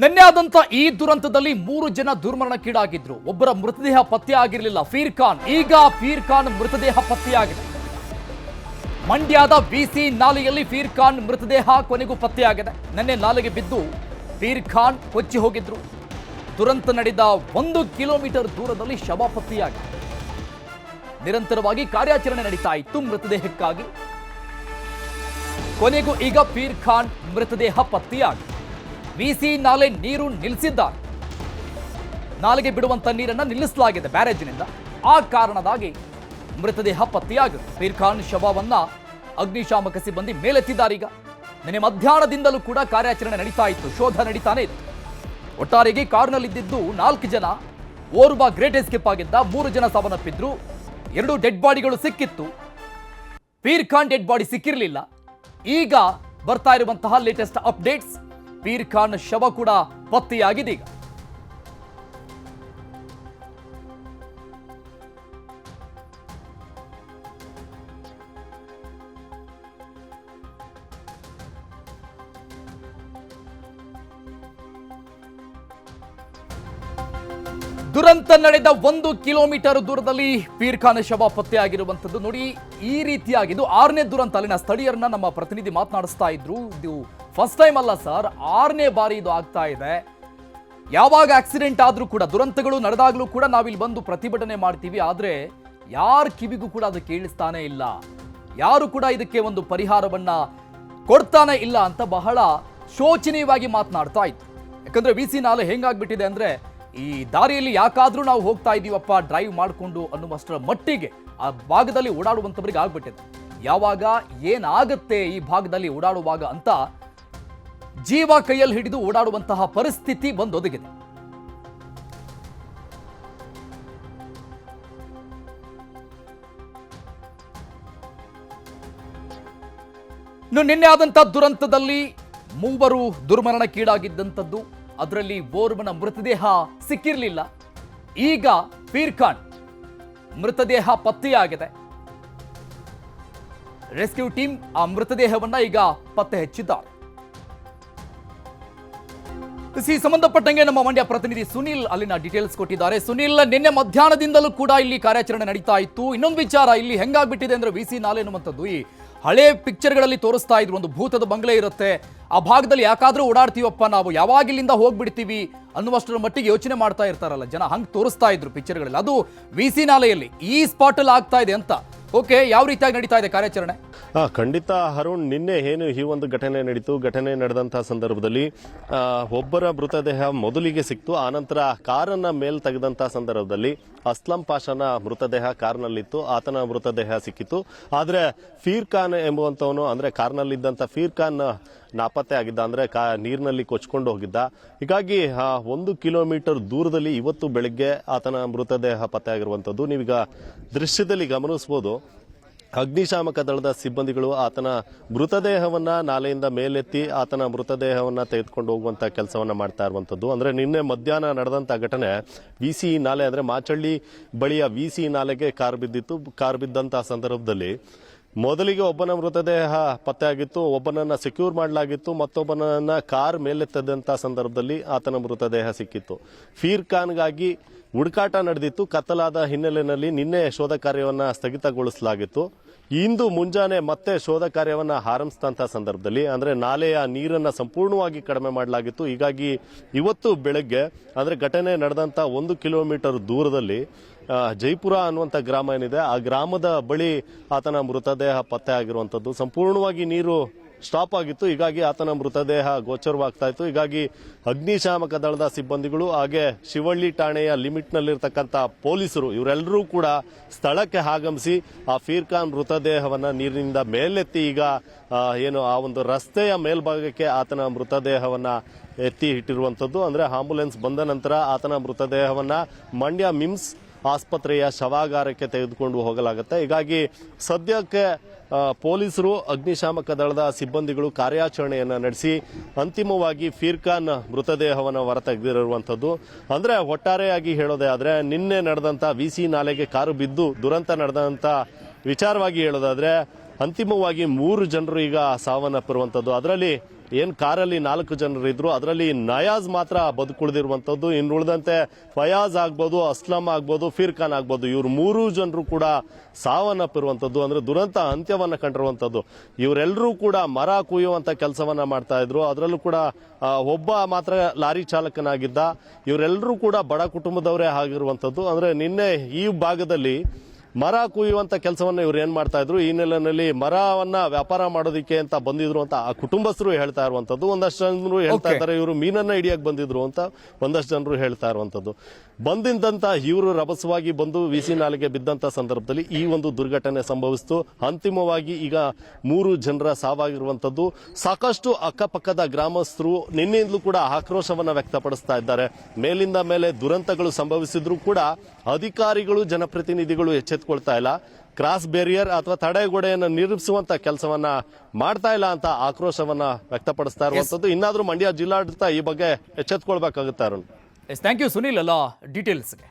ನಿನ್ನೆ ಆದಂತ ಈ ದುರಂತದಲ್ಲಿ ಮೂರು ಜನ ದುರ್ಮರಣಕ್ಕೀಡಾಗಿದ್ರು. ಒಬ್ಬರ ಮೃತದೇಹ ಪತ್ತೆ ಆಗಿರಲಿಲ್ಲ ಫೀರ್ ಖಾನ್, ಈಗ ಫೀರ್ ಖಾನ್ ಮೃತದೇಹ ಪತ್ತೆಯಾಗಿದೆ. ಮಂಡ್ಯದ ಬಿಸಿ ನಾಲೆಯಲ್ಲಿ ಫೀರ್ ಖಾನ್ ಮೃತದೇಹ ಕೊನೆಗೂ ಪತ್ತೆಯಾಗಿದೆ. ನಿನ್ನೆ ನಾಲೆಗೆ ಬಿದ್ದು ಫೀರ್ ಖಾನ್ ಕೊಚ್ಚಿ ಹೋಗಿದ್ರು. ದುರಂತ ನಡೆದ ಒಂದು ಕಿಲೋಮೀಟರ್ ದೂರದಲ್ಲಿ ಶವ ಪತ್ತೆಯಾಗಿದೆ. ನಿರಂತರವಾಗಿ ಕಾರ್ಯಾಚರಣೆ ನಡೀತಾ ಇತ್ತು ಮೃತದೇಹಕ್ಕಾಗಿ. ಕೊನೆಗೂ ಈಗ ಫೀರ್ ಖಾನ್ ಮೃತದೇಹ ಪತ್ತೆಯಾಗಿದೆ. ಬಿಸಿ ನಾಲೆ ನೀರು ನಿಲ್ಲಿಸಿದ್ದಾರೆ ನಾಲೆಗೆ ಬಿಡುವಂತ ನೀರನ್ನು ನಿಲ್ಲಿಸಲಾಗಿದೆ ಬ್ಯಾರೇಜಿನಿಂದ. ಆ ಕಾರಣದಾಗಿ ಮೃತದೇಹ ಪತ್ತೆಯಾಗಿದೆ. ಫೀರ್ ಖಾನ್ ಶವವನ್ನ ಅಗ್ನಿಶಾಮಕ ಸಿಬ್ಬಂದಿ ಮೇಲೆತ್ತಿದ್ದಾರೆ ಈಗ. ನಿನ್ನೆ ಮಧ್ಯಾಹ್ನದಿಂದಲೂ ಕೂಡ ಕಾರ್ಯಾಚರಣೆ ನಡೀತಾ ಇತ್ತು. ಶೋಧ ನಡೀತಾನೆ ಇತ್ತು ಒಟ್ಟಾರೆಗೆ ಕಾರಿನಲ್ಲಿದ್ದಿದ್ದು ನಾಲ್ಕು ಜನ. ಓರ್ವ ಗ್ರೇಟ್ ಎಸ್ಕೇಪ್ ಆಗಿದ್ದ ಮೂರು ಜನ ಸಾವನ್ನಪ್ಪಿದ್ರು. ಎರಡು ಡೆಡ್ ಬಾಡಿಗಳು ಸಿಕ್ಕಿತ್ತು. ಪೀರ್ ಖಾನ್ ಡೆಡ್ ಬಾಡಿ ಸಿಕ್ಕಿರಲಿಲ್ಲ. ಈಗ ಬರ್ತಾ ಇರುವಂತಹ ಲೇಟೆಸ್ಟ್ ಅಪ್ಡೇಟ್ಸ್ ಪೀರ್ ಖಾನ್ ಶವ ಕೂಡ ಪತ್ತೆಯಾಗಿದೆ ಈಗ. ದುರಂತ ನಡೆದ ಒಂದು ಕಿಲೋಮೀಟರ್ ದೂರದಲ್ಲಿ ಪೀರ್ ಖಾನ್ ಶವ ಪತ್ತೆಯಾಗಿರುವಂಥದ್ದು ನೋಡಿ ಈ ರೀತಿಯಾಗಿದ್ದು ಆರನೇ ದುರಂತ. ಅಲ್ಲಿನ ಸ್ಥಳೀಯರನ್ನ ನಮ್ಮ ಪ್ರತಿನಿಧಿ ಮಾತನಾಡಿಸ್ತಾ ಇದ್ರು. ಇದು ಫಸ್ಟ್ ಟೈಮ್ ಅಲ್ಲ ಸರ್ ಆರನೇ ಬಾರಿ ಇದು ಆಗ್ತಾ ಇದೆ. ಯಾವಾಗ ಆಕ್ಸಿಡೆಂಟ್ ಆದರೂ ಕೂಡ, ದುರಂತಗಳು ನಡೆದಾಗಲೂ ಕೂಡ ನಾವಿಲ್ಲಿ ಬಂದು ಪ್ರತಿಭಟನೆ ಮಾಡ್ತೀವಿ. ಆದರೆ ಯಾರ ಕಿವಿಗೂ ಕೂಡ ಅದು ಕೇಳಿಸ್ತಾನೆ ಇಲ್ಲ. ಯಾರು ಕೂಡ ಇದಕ್ಕೆ ಒಂದು ಪರಿಹಾರವನ್ನು ಕೊಡ್ತಾನೆ ಇಲ್ಲ ಅಂತ ಬಹಳ ಶೋಚನೀಯವಾಗಿ ಮಾತನಾಡ್ತಾ ಇತ್ತು ಯಾಕಂದರೆ ವಿ ಸಿ ನಾಲೆ ಹೆಂಗಾಗ್ಬಿಟ್ಟಿದೆ ಅಂದರೆ, ಈ ದಾರಿಯಲ್ಲಿ ಯಾಕಾದರೂ ನಾವು ಹೋಗ್ತಾ ಇದ್ದೀವಪ್ಪ ಡ್ರೈವ್ ಮಾಡಿಕೊಂಡು ಅನ್ನುವಷ್ಟರ ಮಟ್ಟಿಗೆ ಆ ಭಾಗದಲ್ಲಿ ಓಡಾಡುವಂಥವ್ರಿಗೆ ಆಗ್ಬಿಟ್ಟಿದೆ. ಯಾವಾಗ ಏನಾಗುತ್ತೆ ಈ ಭಾಗದಲ್ಲಿ ಓಡಾಡುವಾಗ ಅಂತ ಜೀವ ಕೈಯಲ್ಲಿ ಹಿಡಿದು ಓಡಾಡುವಂತಹ ಪರಿಸ್ಥಿತಿ ಬಂದೊದಗಿದೆ. ಇನ್ನು ನಿನ್ನೆ ಆದಂತಹ ದುರಂತದಲ್ಲಿ ಮೂವರು ದುರ್ಮರಣಕ್ಕೀಡಾಗಿದ್ದಂಥದ್ದು ಅದರಲ್ಲಿ ಓರ್ವನ ಮೃತದೇಹ ಸಿಕ್ಕಿರಲಿಲ್ಲ. ಈಗ ಪೀರ್ಖಾನ್ ಮೃತದೇಹ ಪತ್ತೆಯಾಗಿದೆ. ರೆಸ್ಕ್ಯೂ ಟೀಮ್ ಆ ಮೃತದೇಹವನ್ನ ಈಗ ಪತ್ತೆ ಹಚ್ಚಿದ್ದಾರೆ. ಈ ಸಂಬಂಧಪಟ್ಟಂಗೆ ನಮ್ಮ ಮಂಡ್ಯ ಪ್ರತಿನಿಧಿ ಸುನಿಲ್ ಅಲ್ಲಿನ ಡೀಟೇಲ್ಸ್ ಕೊಟ್ಟಿದ್ದಾರೆ. ಸುನಿಲ್, ನಿನ್ನೆ ಮಧ್ಯಾಹ್ನದಿಂದಲೂ ಕೂಡ ಇಲ್ಲಿ ಕಾರ್ಯಾಚರಣೆ ನಡೀತಾ ಇತ್ತು. ಇನ್ನೊಂದು ವಿಚಾರ, ಇಲ್ಲಿ ಹೆಂಗಾಗ್ಬಿಟ್ಟಿದೆ ಅಂದ್ರೆ ವಿ ಸಿ ನಾಲೆ ಎನ್ನುವಂಥದ್ದು ಈ ಹಳೆ ಪಿಕ್ಚರ್ಗಳಲ್ಲಿ ತೋರಿಸ್ತಾ ಇದ್ರು, ಒಂದು ಭೂತದ ಬಂಗ್ಲೆ ಇರುತ್ತೆ. ಆ ಭಾಗದಲ್ಲಿ ಯಾಕಾದ್ರೂ ಓಡಾಡ್ತೀವಪ್ಪ, ನಾವು ಯಾವಾಗಿಲ್ಲಿಂದ ಹೋಗ್ಬಿಡ್ತೀವಿ ಅನ್ನುವಷ್ಟರ ಮಟ್ಟಿಗೆ ಯೋಚನೆ ಮಾಡ್ತಾ ಇರ್ತಾರಲ್ಲ ಜನ. ಹಂಗೆ ತೋರಿಸ್ತಾ ಇದ್ರು ಪಿಕ್ಚರ್ಗಳಲ್ಲಿ ಅದು ವಿ ಸಿ ನಾಲೆಯಲ್ಲಿ ಈ ಸ್ಪಾಟ್ ಅಲ್ಲಿ ಆಗ್ತಾ ಇದೆ ಅಂತ. ಓಕೆ ಯಾವ ರೀತಿಯಾಗಿ ನಡೀತಾ ಇದೆ ಕಾರ್ಯಾಚರಣೆ? ಖಂಡಿತ ಅರುಣ್ ನಿನ್ನೆ ಏನು ಈ ಒಂದು ಘಟನೆ ನಡೀತು? ಘಟನೆ ನಡೆದಂತಹ ಸಂದರ್ಭದಲ್ಲಿ ಒಬ್ಬರ ಮೃತದೇಹ ಮೊದಲಿಗೆ ಸಿಕ್ತು ಆನಂತರ ಕಾರನ್ನ ಮೇಲ್ ತೆಗೆದಂತಹ ಸಂದರ್ಭದಲ್ಲಿ ಅಸ್ಲಂ ಪಾಷನ ಮೃತದೇಹ ಕಾರ್ನಲ್ಲಿತ್ತು, ಆತನ ಮೃತದೇಹ ಸಿಕ್ಕಿತ್ತು. ಆದ್ರೆ ಫೀರ್ ಖಾನ್ ಎಂಬುವಂತವನು ಅಂದ್ರೆ ಕಾರ್ನಲ್ಲಿದ್ದಂತ ಫೀರ್ ಖಾನ್ ನಾಪತ್ತೆ ಆಗಿದ್ದ, ಅಂದ್ರೆ ನೀರಿನಲ್ಲಿ ಕೊಚ್ಕೊಂಡು ಹೋಗಿದ್ದ. ಹೀಗಾಗಿ ಒಂದು ಕಿಲೋಮೀಟರ್ ದೂರದಲ್ಲಿ ಇವತ್ತು ಬೆಳಿಗ್ಗೆ ಆತನ ಮೃತದೇಹ ಪತ್ತೆ ಆಗಿರುವಂತದ್ದು ನೀವೀಗ ದೃಶ್ಯದಲ್ಲಿ ಗಮನಿಸಬಹುದು ಅಗ್ನಿಶಾಮಕ ದಳದ ಸಿಬ್ಬಂದಿಗಳು ಆತನ ಮೃತದೇಹವನ್ನ ನಾಲೆಯಿಂದ ಮೇಲೆತ್ತಿ ಆತನ ಮೃತದೇಹವನ್ನ ತೆಗೆದುಕೊಂಡು ಹೋಗುವಂತ ಕೆಲಸವನ್ನ ಮಾಡ್ತಾ ಇರುವಂತದ್ದು ಅಂದ್ರೆ ನಿನ್ನೆ ಮಧ್ಯಾಹ್ನ ನಡೆದಂತ ಘಟನೆ ವಿಸಿ ನಾಲೆ, ಅಂದ್ರೆ ಮಾಚಳ್ಳಿ ಬಳಿಯ ವಿಸಿ ನಾಲೆಗೆ ಕಾರ್ ಬಿದ್ದಿತ್ತು. ಕಾರ್ ಬಿದ್ದಂತ ಸಂದರ್ಭದಲ್ಲಿ ಮೊದಲಿಗೆ ಒಬ್ಬನ ಮೃತದೇಹ ಪತ್ತೆಯಾಗಿತ್ತು, ಒಬ್ಬನನ್ನ ಸೆಕ್ಯೂರ್ ಮಾಡಲಾಗಿತ್ತು, ಮತ್ತೊಬ್ಬನನ್ನ ಕಾರ್ ಮೇಲೆತ್ತದಂತ ಸಂದರ್ಭದಲ್ಲಿ ಆತನ ಮೃತದೇಹ ಸಿಕ್ಕಿತ್ತು. ಫೀರ್ ಖಾನ್ಗಾಗಿ ಹುಡುಕಾಟ ನಡೆದಿತ್ತು. ಕತ್ತಲಾದ ಹಿನ್ನೆಲೆಯಲ್ಲಿ ನಿನ್ನೆ ಶೋಧ ಕಾರ್ಯವನ್ನ ಸ್ಥಗಿತಗೊಳಿಸಲಾಗಿತ್ತು. ಇಂದು ಮುಂಜಾನೆ ಮತ್ತೆ ಶೋಧ ಕಾರ್ಯವನ್ನ ಆರಂಭಿಸಿದಂತಹ ಸಂದರ್ಭದಲ್ಲಿ, ಅಂದ್ರೆ ನಾಲೆಯ ನೀರನ್ನ ಸಂಪೂರ್ಣವಾಗಿ ಕಡಿಮೆ ಮಾಡಲಾಗಿತ್ತು. ಹೀಗಾಗಿ ಇವತ್ತು ಬೆಳಗ್ಗೆ, ಅಂದ್ರೆ ಘಟನೆ ನಡೆದಂತ ಒಂದು ಕಿಲೋಮೀಟರ್ ದೂರದಲ್ಲಿ ಜೈಪುರ ಅನ್ನುವಂಥ ಗ್ರಾಮ ಏನಿದೆ, ಆ ಗ್ರಾಮದ ಬಳಿ ಆತನ ಮೃತದೇಹ ಪತ್ತೆ ಆಗಿರುವಂತದ್ದು ಸಂಪೂರ್ಣವಾಗಿ ನೀರು ಸ್ಟಾಪ್ ಆಗಿತ್ತು. ಹೀಗಾಗಿ ಆತನ ಮೃತದೇಹ ಗೋಚರವಾಗ್ತಾ ಇತ್ತು. ಹೀಗಾಗಿ ಅಗ್ನಿಶಾಮಕ ದಳದ ಸಿಬ್ಬಂದಿಗಳು, ಹಾಗೆ ಶಿವಳ್ಳಿ ಠಾಣೆಯ ಲಿಮಿಟ್ ನಲ್ಲಿರ್ತಕ್ಕಂಥ ಪೊಲೀಸರು, ಇವರೆಲ್ಲರೂ ಕೂಡ ಸ್ಥಳಕ್ಕೆ ಆಗಮಿಸಿ ಆ ಫೀರ್ ಖಾನ್ ಮೃತದೇಹವನ್ನ ನೀರಿನಿಂದ ಮೇಲೆತ್ತಿ ಈಗ ಏನು ಆ ಒಂದು ರಸ್ತೆಯ ಮೇಲ್ಭಾಗಕ್ಕೆ ಆತನ ಮೃತದೇಹವನ್ನು ಎತ್ತಿ ಇಟ್ಟಿರುವಂಥದ್ದು. ಅಂದ್ರೆ ಆಂಬುಲೆನ್ಸ್ ಬಂದ ನಂತರ ಆತನ ಮೃತದೇಹವನ್ನು ಮಂಡ್ಯ ಮಿಮ್ಸ್ ಆಸ್ಪತ್ರೆಯ ಶವಾಗಾರಕ್ಕೆ ತೆಗೆದುಕೊಂಡು ಹೋಗಲಾಗುತ್ತೆ. ಹೀಗಾಗಿ ಸದ್ಯಕ್ಕೆ ಪೊಲೀಸರು ಅಗ್ನಿಶಾಮಕ ದಳದ ಸಿಬ್ಬಂದಿಗಳು ಕಾರ್ಯಾಚರಣೆಯನ್ನು ನಡೆಸಿ ಅಂತಿಮವಾಗಿ ಫೀರ್ಖಾನ್ ಮೃತದೇಹವನ್ನು ಹೊರತೆಗೆದಿರುವಂಥದ್ದು. ಅಂದರೆ ಒಟ್ಟಾರೆಯಾಗಿ ಹೇಳೋದೇ ಆದರೆ, ನಿನ್ನೆ ನಡೆದಂಥ ವಿ ಸಿ ನಾಲೆಗೆ ಕಾರು ಬಿದ್ದು ದುರಂತ ನಡೆದಂಥ ವಿಚಾರವಾಗಿ ಹೇಳೋದಾದ್ರೆ ಅಂತಿಮವಾಗಿ ಮೂರು ಜನರು ಈಗ ಸಾವನ್ನಪ್ಪಿರುವಂಥದ್ದು ಅದರಲ್ಲಿ ಏನು ಕಾರಲ್ಲಿ ನಾಲ್ಕು ಜನರು ಇದ್ದರು ಅದರಲ್ಲಿ ನಯಾಜ್ ಮಾತ್ರ ಬದುಕುಳಿದಿರುವಂಥದ್ದು ಇನ್ನು ಉಳಿದಂತೆ ಫಯಾಜ್ ಆಗ್ಬೋದು, ಅಸ್ಲಂ ಆಗ್ಬೋದು, ಫೀರ್ ಖಾನ್ ಆಗ್ಬೋದು, ಇವರು ಮೂರು ಜನರು ಕೂಡ ಸಾವನ್ನಪ್ಪಿರುವಂಥದ್ದು ಅಂದರೆ ದುರಂತ ಅಂತ್ಯವನ್ನು ಕಂಡಿರುವಂಥದ್ದು ಇವರೆಲ್ಲರೂ ಕೂಡ ಮರ ಕುಯ್ಯುವಂಥ ಕೆಲಸವನ್ನು ಮಾಡ್ತಾ ಇದ್ರು. ಅದರಲ್ಲೂ ಕೂಡ ಒಬ್ಬ ಮಾತ್ರ ಲಾರಿ ಚಾಲಕನಾಗಿದ್ದ. ಇವರೆಲ್ಲರೂ ಕೂಡ ಬಡ ಕುಟುಂಬದವರೇ ಆಗಿರುವಂಥದ್ದು ಅಂದರೆ ನಿನ್ನೆ ಈ ಭಾಗದಲ್ಲಿ ಮರ ಕುಯ್ಯುವಂತ ಕೆಲಸವನ್ನ ಇವ್ರು ಏನ್ ಮಾಡ್ತಾ ಇದ್ರು? ಈ ನೆಲೆಯಲ್ಲಿ ಮರವನ್ನ ವ್ಯಾಪಾರ ಮಾಡೋದಿಕ್ಕೆ ಅಂತ ಬಂದಿದ್ರು ಅಂತ ಆ ಕುಟುಂಬಸ್ಥರು ಹೇಳ್ತಾ ಇರುವಂತದ್ದು ಒಂದಷ್ಟು ಜನರು ಹೇಳ್ತಾ. ಇದ್ದಾರೆ ಇವರು ಮೀನನ್ನ ಹಿಡಿಯಕ್ ಬಂದಿದ್ರು ಅಂತ ಒಂದಷ್ಟು ಜನರು ಹೇಳ್ತಾ ಇರುವಂತದ್ದು ಬಂದಿದ್ದಂತ ಇವರು ರಭಸವಾಗಿ ಬಂದು ವಿಸಿ ನಾಲಿಗೆ ಬಿದ್ದಂತ ಸಂದರ್ಭದಲ್ಲಿ ಈ ಒಂದು ದುರ್ಘಟನೆ ಸಂಭವಿಸಿತು. ಅಂತಿಮವಾಗಿ ಈಗ ಮೂರು ಜನರ ಸಾವಾಗಿರುವಂತದ್ದು ಸಾಕಷ್ಟು ಅಕ್ಕಪಕ್ಕದ ಗ್ರಾಮಸ್ಥರು ನಿನ್ನೆಯಿಂದಲೂ ಕೂಡ ಆಕ್ರೋಶವನ್ನ ವ್ಯಕ್ತಪಡಿಸ್ತಾ ಇದ್ದಾರೆ. ಮೇಲಿಂದ ಮೇಲೆ ದುರಂತಗಳು ಸಂಭವಿಸಿದ್ರು ಕೂಡ ಅಧಿಕಾರಿಗಳು ಜನಪ್ರತಿನಿಧಿಗಳು ಎಚ್ಚೆತ್ಕೊಳ್ತಾ ಇಲ್ಲ. ಕ್ರಾಸ್ ಬೇರಿಯರ್ ಅಥವಾ ತಡೆಗೋಡೆಯನ್ನು ನಿರ್ಮಿಸುವಂತ ಕೆಲಸವನ್ನ ಮಾಡ್ತಾ ಇಲ್ಲ ಅಂತ ಆಕ್ರೋಶವನ್ನ ವ್ಯಕ್ತಪಡಿಸ್ತಾ ಇರುವಂತದ್ದು. ಇನ್ನಾದ್ರೂ ಮಂಡ್ಯ ಜಿಲ್ಲಾಡಳಿತ ಈ ಬಗ್ಗೆ ಎಚ್ಚೆತ್ಕೊಳ್ಬೇಕಾಗುತ್ತೆ ಅರುಣ್. Thank you Sunil. ಅಲ್ಲ ಡೀಟೇಲ್ಸ್ಗೆ